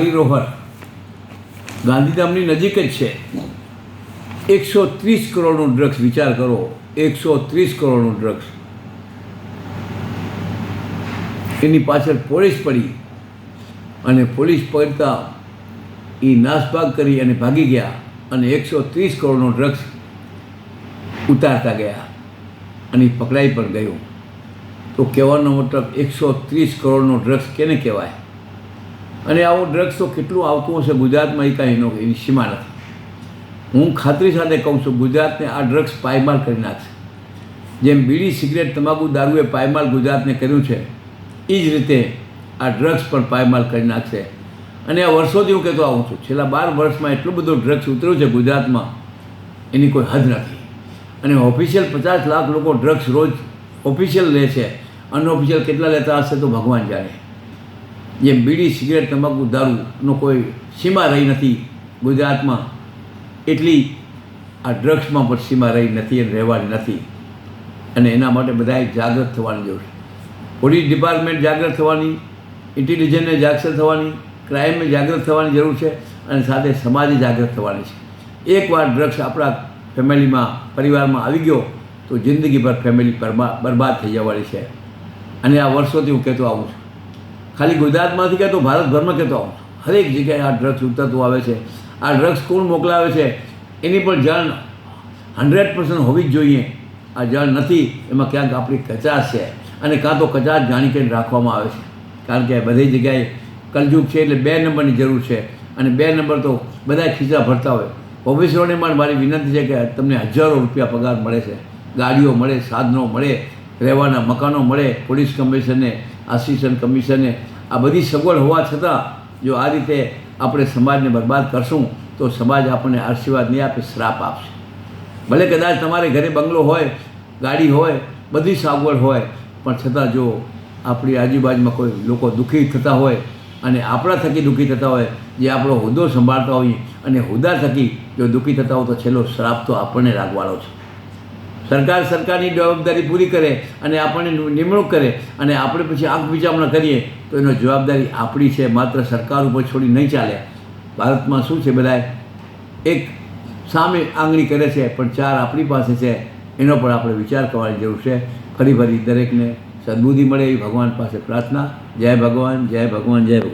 ધારી રોહર ગાંધીધામની નજીક જ છે. એકસો ત્રીસ કરોડનું ડ્રગ્સ, વિચાર કરો. એકસો ત્રીસ કરોડનું ડ્રગ્સ. એની પાછળ પોલીસ પડી અને પોલીસ પડતા એ નાસભાગ કરી અને ભાગી ગયા અને એકસો ત્રીસ કરોડનો ડ્રગ્સ ઉતારતા ગયા અને પકડાઈ પણ ગયું. તો કહેવાનો મતલબ એકસો ત્રીસ કરોડનો ડ્રગ્સ કેને કહેવાય? અને આવો ડ્રગ્સ તો કેટલું આવતું હશે ગુજરાતમાં એ કાંઈ એનો એની સીમા નથી. હું ખાતરી સાથે કહું છું, ગુજરાતને આ ડ્રગ્સ પાયમાલ કરી નાખશે. જેમ બીડી, સિગરેટ, તમાકુ, દારૂએ પાયમાલ ગુજરાતને કર્યું છે, એ જ રીતે આ ડ્રગ્સ પણ પાયમાલ કરી નાખશે. અને આ વર્ષોથી હું કહેતો આવું છું, છેલ્લા બાર વર્ષમાં એટલું બધું ડ્રગ્સ ઉતર્યું છે ગુજરાતમાં, એની કોઈ હદ નથી. અને ઓફિશિયલ પચાસ લાખ લોકો ડ્રગ્સ રોજ ઓફિશિયલ લે છે. અનઓફિશિયલ કેટલા લેતા હશે તો ભગવાન જાણે. જેમ બીડી, સિગરેટ તમાકુ દારૂનો કોઈ સીમા રહી નથી ગુજરાતમાં, એટલી આ ડ્રગ્સમાં પણ સીમા રહી નથી અને રહેવાની નથી. અને એના માટે બધાએ જાગૃત થવાની જરૂર છે. પોલીસ ડિપાર્ટમેન્ટ જાગૃત થવાની, ઇન્ટેલિજન્સને જાગૃત થવાની, ક્રાઇમને જાગૃત થવાની જરૂર છે અને સાથે સમાજે જાગૃત થવાની છે. એકવાર ડ્રગ્સ આપણા ફેમિલીમાં, પરિવારમાં આવી ગયો તો જિંદગીભર ફેમિલી બરબાદ થઈ જવાની છે. અને આ વર્ષોથી હું કહેતો આવું છું. ખાલી ગુજરાતમાંથી કહેતો ભારતભરમાં કહેતો હરેક જગ્યાએ આ ડ્રગ્સ ઉતરતું આવે છે. આ ડ્રગ્સ કોણ મોકલાવે છે? એની પણ જાણ હંડ્રેડ પર્સન્ટ હોવી જ જોઈએ. આ જાણ નથી, એમાં ક્યાંક આપણી કચાશ છે. અને કાં તો કચાશ જાણી કરીને રાખવામાં આવે છે. કારણ કે બધી જગ્યાએ કલયુગ છે એટલે બે નંબરની જરૂર છે. અને બે નંબર તો બધા ખીચા ભરતા હોય. પણ મારી વિનંતી છે કે તમને હજારો રૂપિયા પગાર મળે છે. ગાડીઓ મળે, સાધનો મળે, રહેવાના મકાનો મળે, પોલીસ કમિશનને આસિસ્ટન્ટ કમિશને આ બધી સગવડ હોવા છતાં જો આ રીતે આપણે સમાજને બરબાદ કરશું, તો સમાજ આપણને આશીર્વાદ નહીં આપે, શ્રાપ આપશે. ભલે કદાચ તમારે ઘરે બંગલો હોય, ગાડી હોય, બધી સગવડ હોય, પણ છતાં જો આપણી આજુબાજુમાં કોઈ લોકો દુઃખી થતા હોય અને આપણા થકી દુઃખી થતા હોય, જે આપણો હોદ્દો સંભાળતા હોઈએ અને હોદ્દા થકી જો દુઃખી થતા હોય, તો છેલ્લો શ્રાપ તો આપણને લાગવાનો છે. સરકાર સરકારની જવાબદારી પૂરી કરે અને આપણને નિમણૂક કરે અને આપણે પછી આંખ વિચારણા કરીએ, તો એનો જવાબદારી આપણી છે. માત્ર સરકાર ઉપર છોડી નહીં ચાલે. ભારતમાં શું છે બધાએ એક સામે આંગળી કરે છે, પણ ચાર આપણી પાસે છે. એનો પણ આપણે વિચાર કરવાની જરૂર છે. ફરી ફરી દરેકને સદબુદ્ધિ મળે એવી ભગવાન પાસે પ્રાર્થના. જય ભગવાન જય ભગવાન જય ભગવાન.